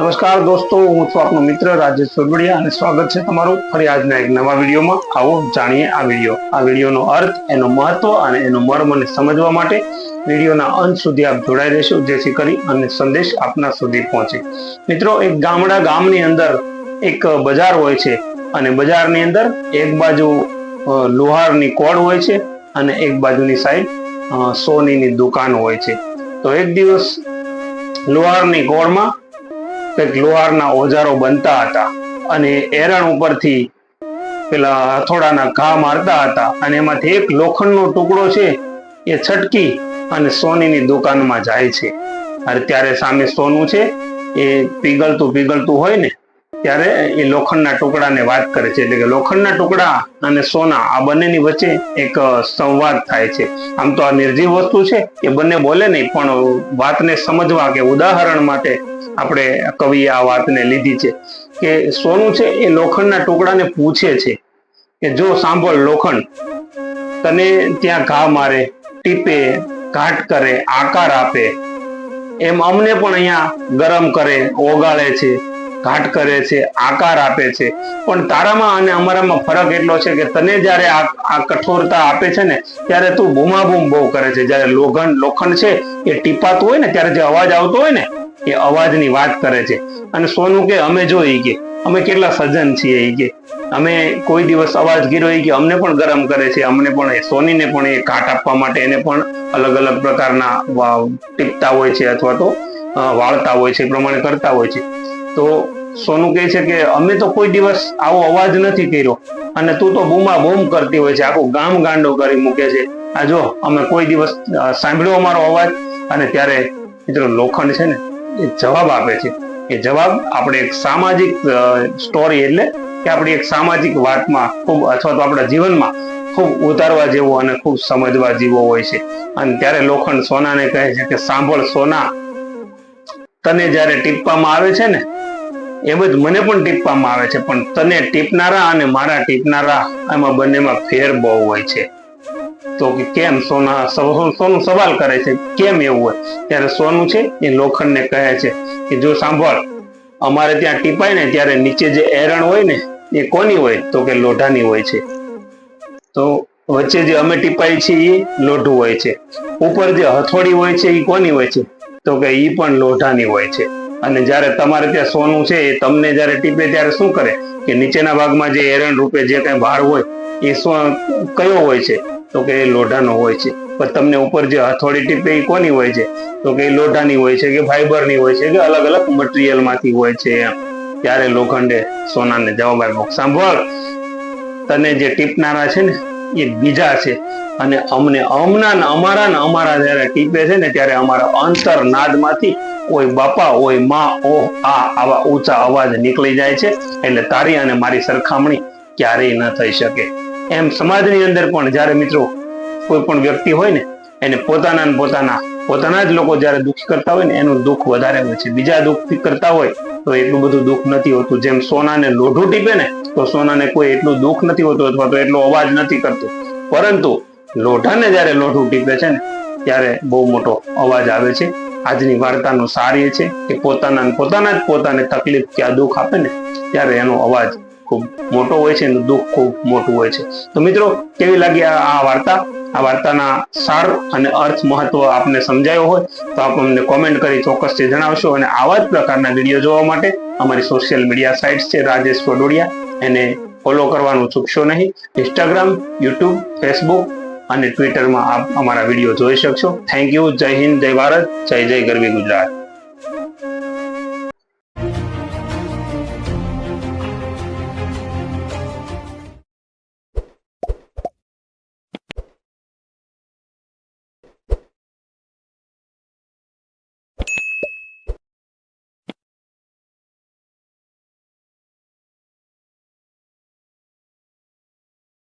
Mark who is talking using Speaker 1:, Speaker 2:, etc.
Speaker 1: નમસ્કાર દોસ્તો, હું છું આપનો મિત્ર રાજેશ સોરવડિયા અને સ્વાગત છે તમારું ફરી આજના એક નવા વિડીયોમાં. આવો જાણીએ આ વીડિયો. આ વિડીયોનો અર્થ, એનો મહત્વ અને એનો મર્મને સમજવા માટે વિડીયોના અંત સુધી આપ જોડાઈ રહેશો. જેથી કરી અને સંદેશ આપના સુધી પહોંચે. મિત્રો, એક ગામડા ગામની અંદર એક બજાર હોય છે અને બજારની અંદર એક બાજુ લુહારની કોડ હોય છે અને એક બાજુની સાઈડ સોનીની દુકાન હોય છે. તો એક દિવસ લોહારની કોળમાં કંઈક લોહારના ઓજારો બનતા હતા અને એરણ ઉપરથી પેલા હથોડાના ઘા મારતા હતા અને એમાંથી એક લોખંડનો ટુકડો છે એ છટકી અને સોનીની દુકાનમાં જાય છે. અને ત્યારે સામે સોનું છે એ પીગળતું પીગળતું હોય ને ત્યારે એ લોખંડના ટુકડાને વાત કરે છે. એટલે કે લોખંડના ટુકડા અને સોના આ બંનેની વચ્ચે એક સંવાદ થાય છે. આમ તો આ નિર્જીવ વસ્તુ છે એ બંને બોલે નહીં, પણ વાતને સમજવા કે ઉદાહરણ માટે આપણે કવિએ આ વાતને લીધી છે કે સોનું છે એ લોખંડના ટુકડાને પૂછે છે કે જો સાંભળ લોખંડ, તને ત્યાં ઘા મારે, ટીપે, ઘાટ કરે, આકાર આપે, એમ અમને પણ અહીંયા ગરમ કરે, ઓગાળે છે. ઘાટ કરે છે, આકાર આપે છે. પણ તારામાં અને અમારામાં ફરક એટલો છે કે તને જ્યારે આ કઠોરતા આપે છે ને, ત્યારે તું બૂમાબૂમ બહુ કરે છે. જ્યારે લોખંડ લોખંડ છે, એ ટીપાતું હોય ને, ત્યારે જે અવાજ આવતો હોય ને, એ અવાજની વાત કરે છે. અને સોનું કે, અમે જો ઈ કે, અમે કેટલા સજ્જન છીએ ઈ કે. અમે કોઈ દિવસ અવાજ ગીરો એ કે, અમને પણ ગરમ કરે છે, અમને પણ એ સોનીને પણ એ કાટ આપવા માટે એને પણ અલગ અલગ પ્રકારના ટીપતા હોય છે અથવા તો વાળતા હોય છે, એ પ્રમાણે કરતા હોય છે. તો સોનું કહે છે કે અમે તો કોઈ દિવસ આવો અવાજ નથી કર્યો. અને તું તો બૂમા બૂમ કરતી હોય છે. આખું ગામ ગાંડો કરી મૂકે છે. આ જો, અમે કોઈ દિવસ સાંભળ્યો અમારો અવાજ? અને ત્યારે મિત્રો લોખંડ છે ને, એ જવાબ આપે છે. એ જવાબ આપણે એક સામાજિક સ્ટોરી એટલે કે આપણી એક સામાજિક વાતમાં ખૂબ, અથવા તો આપણા જીવનમાં ખૂબ ઉતારવા જેવો અને ખૂબ સમજવા જેવો હોય છે. અને ત્યારે લોખંડ સોનાને કહે છે કે સાંભળ સોના. તને જ્યારે ટીપવામાં આવે છે ને, એમ જ મને પણ ટીપવામાં આવે છે. પણ તને ટીપનારા અને મારા ટીપનારા એમાં બંનેમાં ફેર બહુ હોય છે. તો કે કેમ સોના સોનું સવાલ કરે છે, કેમ એવું હોય? ત્યારે સોનું છે એ લોખંડને કહે છે કે જો સાંભળ, અમારે ત્યાં ટીપાય ને ત્યારે નીચે જે એરણ હોય ને, એ કોની હોય? તો કે લોઢાની હોય છે. તો વચ્ચે જે અમે ટીપાય છીએ એ લોઢું હોય છે. ઉપર જે હથોડી હોય છે એ કોની હોય છે? તો કે એ પણ લોઢાની હોય છે. અને જ્યારે તમારે ત્યાં સોનું છે, એ તમને જ્યારે ટીપે ત્યારે શું કરે? કે નીચેના ભાગમાં જે એરણ રૂપે જે કઈ ભાર હોય, એ સો- કયો હોય છે? તો કે એ લોઢાનો હોય છે. પણ તમને ઉપર જે હથોડી ટીપે એ કોની હોય છે? તો કે એ લોઢાની હોય છે કે ફાઈબરની હોય છે કે અલગ અલગ મટીરિયલમાંથી હોય છે એમ. ત્યારે લોખંડે સોનાને જવાબ આપ્યો. સાંભળ, તને જે ટીપનારા છે ને એ બીજા છે. અને અમને અમના ને અમારા ને અમારા જયારે ટીપે છે ને ત્યારે અમારા અંતર નાદમાંથી ઓય બાપા ઓયમાં, ઓહ, આ, આવા ઊંચા અવાજ નીકળી જાય છે. એટલે તારી અને મારી સરખામણી ક્યારેય ન થઈ શકે. એમ સમાજની અંદર પણ જ્યારે મિત્રો કોઈ પણ વ્યક્તિ હોય ને, એને પોતાના ને પોતાના પોતાના જ લોકો જ્યારે દુઃખ કરતા હોય ને, એનું દુઃખ વધારે હોય છે. બીજા દુઃખ કરતા હોય તો એટલું બધું દુઃખ નથી હોતું. જેમ સોનાને લોઢું ટીપે ને, તો સોનાને કોઈ એટલું દુઃખ નથી હોતું અથવા તો એટલો અવાજ નથી કરતો. પરંતુ લોઢાને જ્યારે લોઢું ટીપે છે ને, ત્યારે બહુ મોટો અવાજ આવે છે. આજની વાર્તાનું સાર એ છે કે પોતાના પોતાના જ પોતાને તકલીફ કે આ દુઃખ આપે ને, ત્યારે એનો અવાજ ખૂબ મોટો હોય છે દુઃખ ખૂબ મોટું હોય છે. તો મિત્રો, કેવી લાગી આ વાર્તા? આ વાર્તાના સાર અને અર્થ મહત્વ આપને સમજાયો હોય તો આપ અમને કોમેન્ટ કરી ચોક્કસથી જણાવશો અને આવા જ પ્રકારના વીડિયો જોવા માટે અમારી સોશિયલ મીડિયા સાઇટ્સ છે રાજેશ વડોડિયા. એને ફોલો કરવાનું ચૂકશો નહીં. ઇન્સ્ટાગ્રામ યુટ્યુબ ફેસબુક અને ટ્વિટરમાં આપ અમારા વીડિયો જોઈ શકશો. થેન્ક યુ જય હિન્દ, જય ભારત, જય જય ગરવી ગુજરાત.